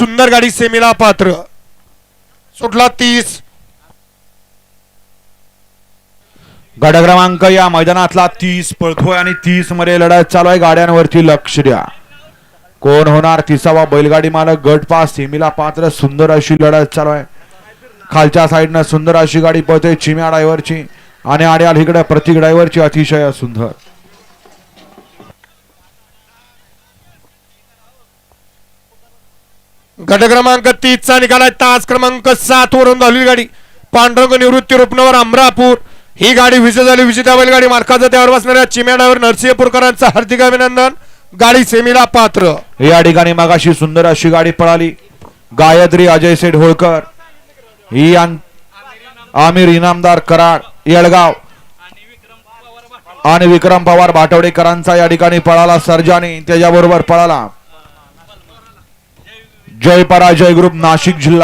सुंदर गाडी सेमीला पात्र. सुटला तीस. गड क्रमांक या मैदानातला तीस पळतोय आणि तीसमध्ये लढत चालू आहे. गाड्यांवरती लक्ष द्या. कोण होणार? तिसावा बैलगाडी मालक गट पास सेमीला पात्र सुंदर अशी लढत चालू आहे. खालच्या साईडनं सुंदर अशी गाडी पळते चिम्या ड्रायव्हरची आणि आड्याल इकडे प्रतीक ड्रायव्हरची अतिशय सुंदर. गट क्रमांक तीसचा निकाल आहे. तास क्रमांक सात वरून धावलेली गाडी. पांडुरंग निवृत्ती रोपणावर अमरापूर. ही गाडी विजय झाली. विजेता बैलगाडी मालकाचा त्यावर बसणाऱ्या चिम्या नरसिंहपूरकरांचा हार्दिक अभिनंदन. गाडी सेमीला पात्र. या ठिकाणी मागाशी सुंदर अशी गाडी पळाली. गायत्री अजय सेठ होळकर. ही आन- आमिर इनामदार कराड येळगाव. आणि विक्रम पवार भाटवडेकरांचा या ठिकाणी पळाला. सर्जानी त्याच्याबरोबर पळाला. जय पराजय ग्रुप नाशिक जिल्हा